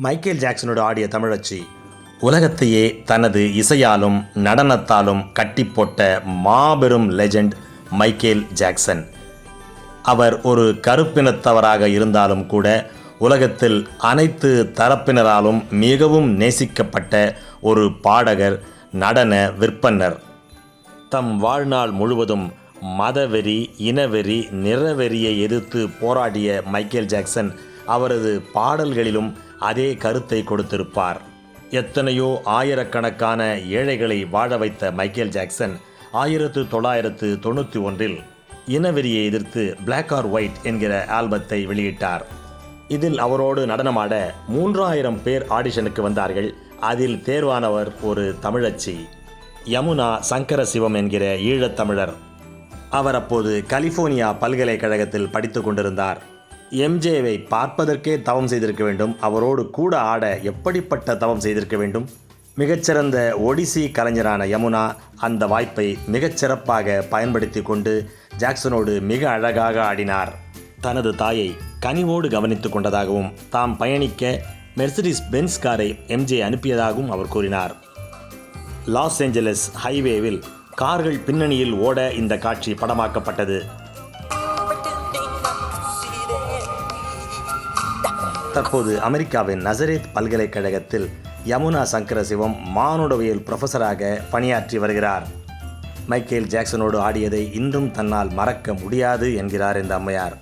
Michael ஜாக்சனோட ஆடிய தமிழச்சி உலகத்தையே தனது இசையாலும் நடனத்தாலும் கட்டிப்போட்ட மாபெரும் லெஜெண்ட் மைக்கேல் ஜாக்சன். அவர் ஒரு கருப்பினத்தவராக இருந்தாலும் கூட உலகத்தில் அனைத்து தரப்பினராலும் மிகவும் நேசிக்கப்பட்ட ஒரு பாடகர் நடன விற்பனர் தம் வாழ்நாள் முழுவதும் மதவெறி இனவெறி நிறவெறியை எதிர்த்து போராடிய மைக்கேல் ஜாக்சன் அவரது பாடல்களிலும் அதே கருத்தை கொடுத்திருப்பார். எத்தனையோ ஆயிரக்கணக்கான ஏழைகளை வாழ வைத்த மைக்கேல் ஜாக்சன் ஆயிரத்து தொள்ளாயிரத்து தொண்ணூற்றி ஒன்றில் இனவெறியை எதிர்த்து பிளாக் ஆர் ஒயிட் என்கிற ஆல்பத்தை வெளியிட்டார். இதில் அவரோடு நடனமாட மூன்றாயிரம் பேர் ஆடிஷனுக்கு வந்தார்கள். அதில் தேர்வானவர் ஒரு தமிழச்சி யமுனா சங்கர சிவம் என்கிற ஈழத்தமிழர். அவர் அப்போது கலிஃபோர்னியா பல்கலைக்கழகத்தில் படித்து கொண்டிருந்தார். எம்ஜேவை பார்ப்பதற்கே தவம் செய்திருக்க வேண்டும். அவரோடு கூட ஆட எப்படிப்பட்ட தவம் செய்திருக்க வேண்டும்? மிகச்சிறந்த ஒடிசி கலைஞரான யமுனா அந்த வாய்ப்பை மிகச்சிறப்பாக பயன்படுத்தி கொண்டு ஜாக்சனோடு மிக அழகாக ஆடினார். தனது தாயை கனிவோடு கவனித்துக் கொண்டதாகவும் தாம் பயணிக்க மெர்சிடிஸ் பென்ஸ் காரை எம்ஜே அனுப்பியதாகவும் அவர் கூறினார். லாஸ் ஏஞ்சலஸ் ஹைவேவில் கார்கள் பின்னணியில் ஓட இந்த காட்சி படமாக்கப்பட்டது. தற்போது அமெரிக்காவின் நசரேத் பல்கலைக்கழகத்தில் யமுனா சங்கரசிவம் மானுடவியல் ப்ரொஃபஸராக பணியாற்றி வருகிறார். மைக்கேல் ஜாக்சனோடு ஆடியதை இன்றும் தன்னால் மறக்க முடியாது என்கிறார் இந்த அம்மையார்.